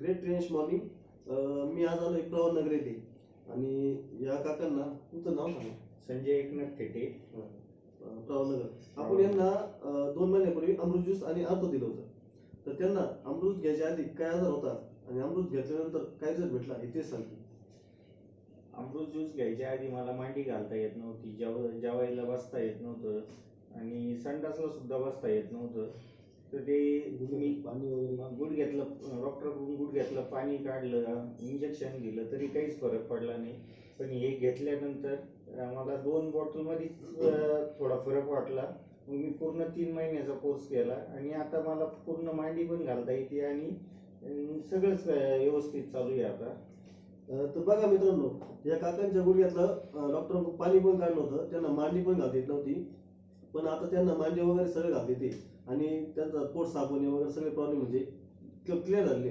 Great ट्रेनिश morning मी आज आलो एक प्रवान नगर येथे आणि या काकांना तुमचं नाव सांगा. संजय एकनाथ थेटे. अं, प्रवान नगर. आपण यांना दोन महिन्यापूर्वी अमृत ज्यूस आणि अर्थ दिलं होतं. तर त्यांना अमृत घ्यायच्या आधी काय आजार होता आणि अमृत घेतल्यानंतर काय रिझल्ट भेटला हे तेच सांगते अमृत ज्यूस घ्यायच्या आधी मला मांडी घालता येत नव्हती जेव जेवायला बसता येत नव्हतं आणि संडासला सुद्धा बसता येत नव्हतं. तर ते मी घेतलं डॉक्टरकडून गुड घेतलं पाणी काढलं इंजेक्शन दिलं तरी काहीच फरक पडला नाही. पण हे घेतल्यानंतर मला दोन बॉटलमध्येच थोडा फरक वाटला. मग मी पूर्ण तीन महिन्याचा कोर्स केला आणि आता मला पूर्ण मांडी पण घालता येते आणि सगळंच व्यवस्थित चालू आहे आता. तर बघा मित्रांनो या काकांच्या गुडघ्यातलं डॉक्टर पाणी पण काढलं होतं त्यांना मांडी पण घालता येत नव्हती. पण आता त्यांना मांडी वगैरे सगळे घालते ते आणि त्यांचा पोट साबण वगैरे सगळे प्रॉब्लेम म्हणजे 叫别人哩。